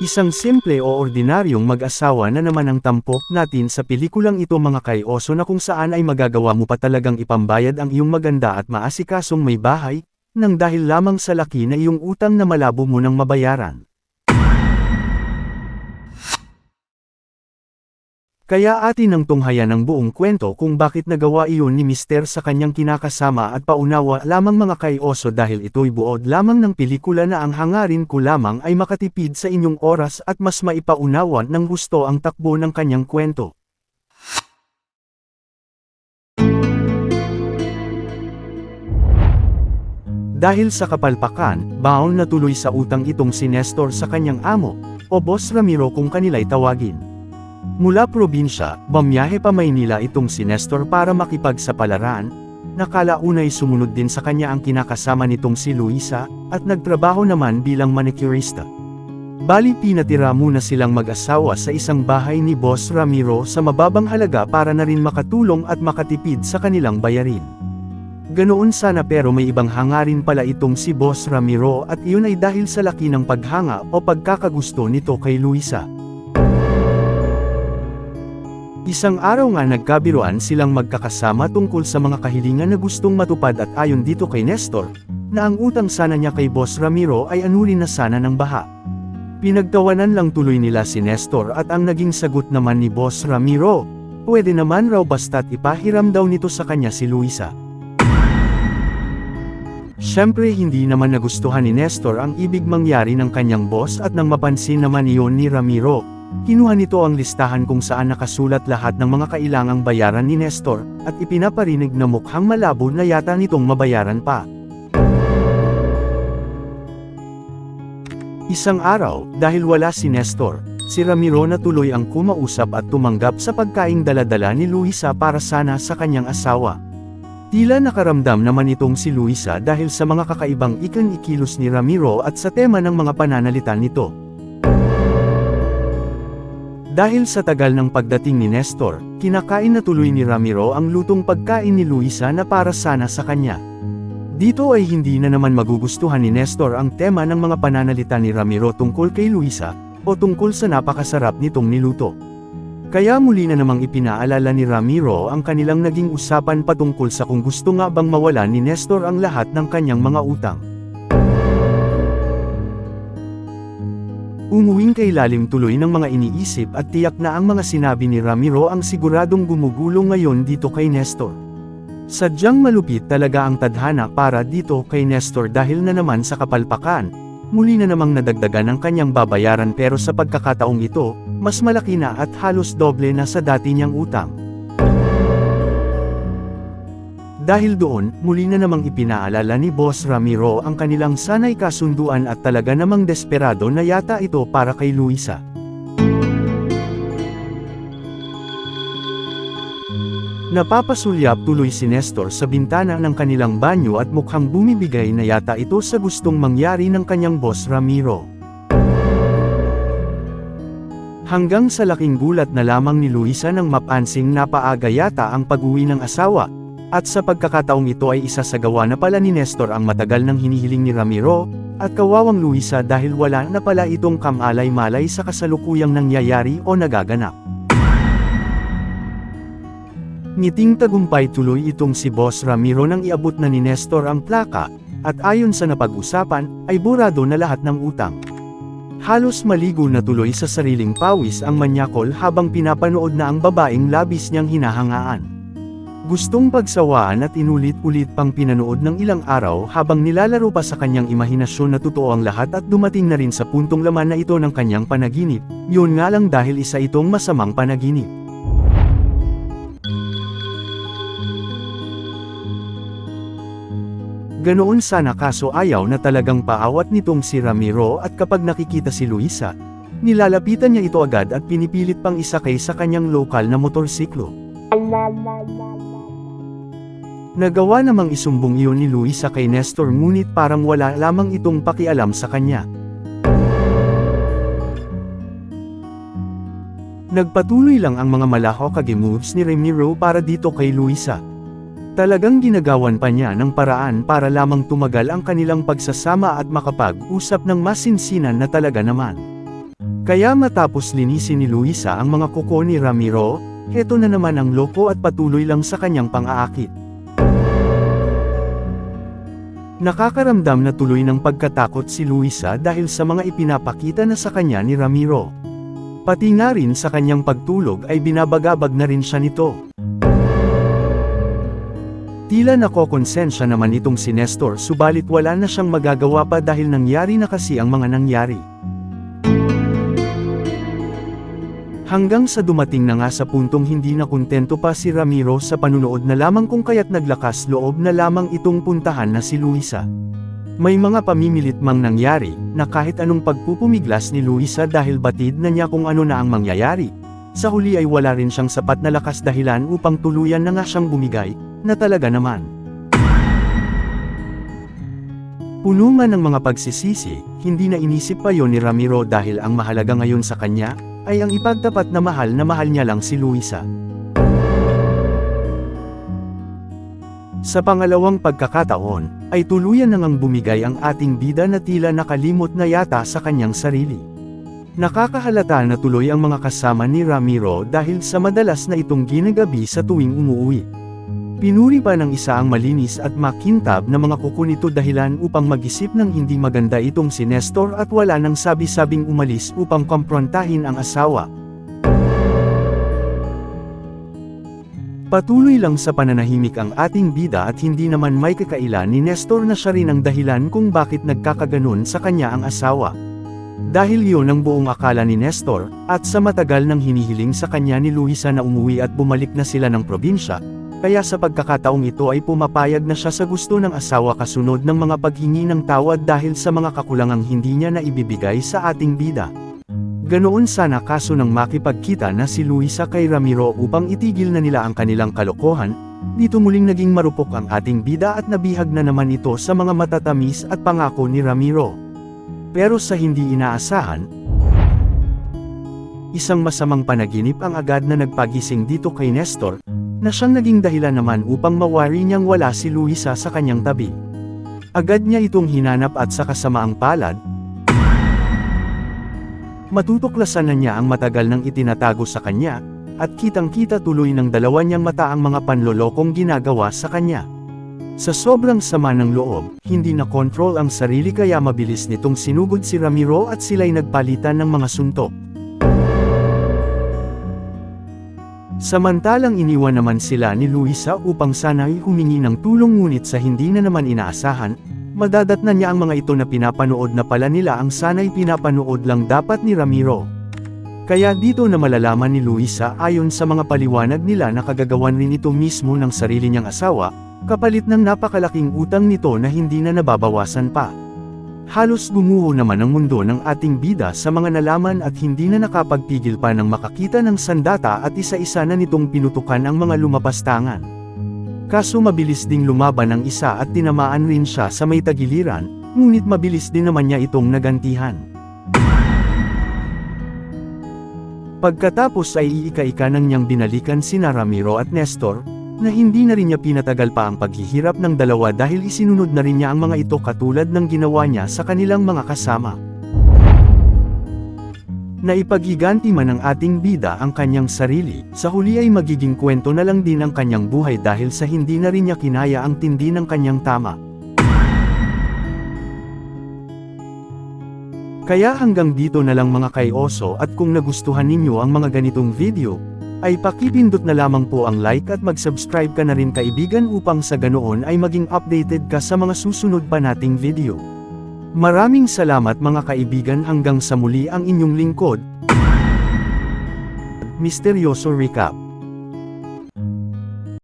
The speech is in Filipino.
Isang simple o ordinaryong mag-asawa na naman ang tampok natin sa pelikulang ito mga kayoso na kung saan ay magagawa mo pa talagang ipambayad ang iyong maganda at maasikasong may bahay, nang dahil lamang sa laki na iyong utang na malabo mo nang mabayaran. Kaya atin ang tunghayan ang buong kwento kung bakit nagawa iyon ni Mister sa kanyang kinakasama at paunawa lamang mga kayoso dahil ito'y buod lamang ng pelikula na ang hangarin ko lamang ay makatipid sa inyong oras at mas maipaunawan ng gusto ang takbo ng kanyang kwento. Dahil sa kapalpakan, baon na tuloy sa utang itong si Nestor sa kanyang amo, o Boss Ramiro kung kanila'y tawagin. Mula probinsya, bamiyahe pa Maynila itong si Nestor para makipagsapalaran, nakalaunay sumunod din sa kanya ang kinakasama nitong si Luisa, at nagtrabaho naman bilang manicurista. Bali pinatira muna silang mag-asawa sa isang bahay ni Boss Ramiro sa mababang halaga para na rin makatulong at makatipid sa kanilang bayarin. Ganoon sana pero may ibang hangarin pala itong si Boss Ramiro at iyon ay dahil sa laki ng paghanga o pagkakagusto nito kay Luisa. Isang araw nga nagkabiruan silang magkakasama tungkol sa mga kahilingan na gustong matupad at ayon dito kay Nestor, na ang utang sana niya kay Boss Ramiro ay anulin na sana ng baha. Pinagtawanan lang tuloy nila si Nestor at ang naging sagot naman ni Boss Ramiro, pwede naman raw basta't ipahiram daw nito sa kanya si Luisa. Siyempre hindi naman nagustuhan ni Nestor ang ibig mangyari ng kanyang boss at nang mapansin naman iyon ni Ramiro, kinuha nito ang listahan kung saan nakasulat lahat ng mga kailangang bayaran ni Nestor, at ipinaparinig na mukhang malabo na yata nitong mabayaran pa. Isang araw, dahil wala si Nestor, si Ramiro na tuloy ang kumausap at tumanggap sa pagkaing daladala ni Luisa para sana sa kanyang asawa. Tila nakaramdam naman itong si Luisa dahil sa mga kakaibang ikan ikilos ni Ramiro at sa tema ng mga pananalitan nito. Dahil sa tagal ng pagdating ni Nestor, kinakain na tuloy ni Ramiro ang lutong pagkain ni Luisa na para sana sa kanya. Dito ay hindi na naman magugustuhan ni Nestor ang tema ng mga pananalita ni Ramiro tungkol kay Luisa, o tungkol sa napakasarap nitong niluto. Kaya muli na namang ipinaalala ni Ramiro ang kanilang naging usapan patungkol sa kung gusto nga bang mawalan ni Nestor ang lahat ng kanyang mga utang. Umuwing kay lalim tuloy ng mga iniisip at tiyak na ang mga sinabi ni Ramiro ang siguradong gumugulo ngayon dito kay Nestor. Sadyang malupit talaga ang tadhana para dito kay Nestor dahil na naman sa kapalpakan, muli na namang nadagdagan ang kanyang babayaran pero sa pagkakataong ito, mas malaki na at halos doble na sa dati niyang utang. Dahil doon, muli na namang ipinaalala ni Boss Ramiro ang kanilang sanay kasunduan at talaga namang desperado na yata ito para kay Luisa. Napapasulyap tuloy si Nestor sa bintana ng kanilang banyo at mukhang bumibigay na yata ito sa gustong mangyari ng kanyang boss Ramiro. Hanggang sa laking gulat na lamang ni Luisa nang mapansing napaaga yata ang pag-uwi ng asawa, at sa pagkakataong ito ay isa sa gawa na pala ni Nestor ang matagal nang hinihiling ni Ramiro, at kawawang Luisa dahil wala na pala itong kamalay-malay sa kasalukuyang nangyayari o nagaganap. Ngiting tagumpay tuloy itong si Boss Ramiro nang iabot na ni Nestor ang plaka, at ayon sa napag-usapan, ay burado na lahat ng utang. Halos maligo na tuloy sa sariling pawis ang manyakol habang pinapanood na ang babaeng labis niyang hinahangaan. Gustong pagsawaan at inulit-ulit pang pinanood ng ilang araw habang nilalaro pa sa kanyang imahinasyon na totoo ang lahat at dumating na rin sa puntong laman na ito ng kanyang panaginip, yun nga lang dahil isa itong masamang panaginip. Ganoon sana kaso ayaw na talagang paawat nitong si Ramiro at kapag nakikita si Luisa, nilalapitan niya ito agad at pinipilit pang isakay sa kanyang lokal na motorsiklo. Nagawa namang isumbong iyon ni Luisa kay Nestor ngunit parang wala lamang itong pakialam sa kanya. Nagpatuloy lang ang mga malahokage moves ni Ramiro para dito kay Luisa. Talagang ginagawan pa niya ng paraan para lamang tumagal ang kanilang pagsasama at makapag-usap ng masinsinan na talaga naman. Kaya matapos linisin ni Luisa ang mga kuko ni Ramiro, heto na naman ang loko at patuloy lang sa kanyang pang-aakit. Nakakaramdam na tuloy ng pagkatakot si Luisa dahil sa mga ipinapakita na sa kanya ni Ramiro. Pati nga rin sa kanyang pagtulog ay binabagabag na rin siya nito. Tila nakokonsensya naman itong si Nestor subalit wala na siyang magagawa pa dahil nangyari na kasi ang mga nangyari. Hanggang sa dumating na nga sa puntong hindi na kontento pa si Ramiro sa panunood na lamang kung kaya't naglakas loob na lamang itong puntahan na si Luisa. May mga pamimilit mang nangyari, na kahit anong pagpupumiglas ni Luisa dahil batid na niya kung ano na ang mangyayari. Sa huli ay wala rin siyang sapat na lakas dahilan upang tuluyan na nga siyang bumigay, na talaga naman. Puno man ng mga pagsisisi, hindi na inisip pa yon ni Ramiro dahil ang mahalaga ngayon sa kanya, ay ang ipagtapat na mahal na mahal niya lang si Luisa. Sa pangalawang pagkakataon, ay tuluyan na ngang bumigay ang ating bida na tila nakalimot na yata sa kanyang sarili. Nakakahalata na tuloy ang mga kasama ni Ramiro dahil sa madalas na itong ginagabi sa tuwing umuwi. Pinuri pa ng isa ang malinis at makintab na mga kuko nito dahilan upang mag-isip ng hindi maganda itong si Nestor at wala nang sabi-sabing umalis upang komprontahin ang asawa. Patuloy lang sa pananahimik ang ating bida at hindi naman may kakailan ni Nestor na siya rin ang dahilan kung bakit nagkakaganon sa kanya ang asawa. Dahil yun ang buong akala ni Nestor, at sa matagal nang hinihiling sa kanya ni Luisa na umuwi at bumalik na sila ng probinsya, kaya sa pagkakataong ito ay pumapayag na siya sa gusto ng asawa kasunod ng mga paghingi ng tawad dahil sa mga kakulangang hindi niya na ibibigay sa ating bida. Ganoon sana kaso nang makipagkita na si Luisa kay Ramiro upang itigil na nila ang kanilang kalokohan, dito muling naging marupok ang ating bida at nabihag na naman ito sa mga matatamis at pangako ni Ramiro. Pero sa hindi inaasahan, isang masamang panaginip ang agad na nagpagising dito kay Nestor, na siyang naging dahilan naman upang mawari niyang wala si Luisa sa kanyang tabi. Agad niya itong hinanap at sa kasamaang palad, matutuklasan na niya ang matagal nang itinatago sa kanya, at kitang-kita tuloy ng dalawa niyang mata ang mga panlolokong ginagawa sa kanya. Sa sobrang sama ng loob, hindi na control ang sarili kaya mabilis nitong sinugod si Ramiro at sila'y nagpalitan ng mga suntok. Samantalang iniwan naman sila ni Luisa upang sana'y humingi ng tulong ngunit sa hindi na naman inaasahan, madadat na niya ang mga ito na pinapanood na pala nila ang sana'y pinapanood lang dapat ni Ramiro. Kaya dito na malalaman ni Luisa ayon sa mga paliwanag nila na kagagawan rin ito mismo ng sarili niyang asawa, kapalit ng napakalaking utang nito na hindi na nababawasan pa. Halos gumuho naman ang mundo ng ating bida sa mga nalaman at hindi na nakapagpigil pa ng makakita ng sandata at isa-isa na nitong pinutukan ang mga lumapastangan. Kaso mabilis ding lumaban ang isa at tinamaan rin siya sa may tagiliran, ngunit mabilis din naman niya itong nagantihan. Pagkatapos ay iika-ika nang niyang binalikan sina Ramiro at Nestor, na hindi na rin niya pinatagal pa ang paghihirap ng dalawa dahil isinunod na rin niya ang mga ito katulad ng ginawa niya sa kanilang mga kasama. Naipagiganti man ng ating bida ang kanyang sarili, sa huli ay magiging kwento na lang din ang kanyang buhay dahil sa hindi na rin niya kinaya ang tindi ng kanyang tama. Kaya hanggang dito na lang mga kayoso at kung nagustuhan ninyo ang mga ganitong video, ay pakipindot na lamang po ang like at mag-subscribe ka na rin kaibigan upang sa ganoon ay maging updated ka sa mga susunod pa nating video. Maraming salamat mga kaibigan hanggang sa muli ang inyong lingkod. Misteryoso Recap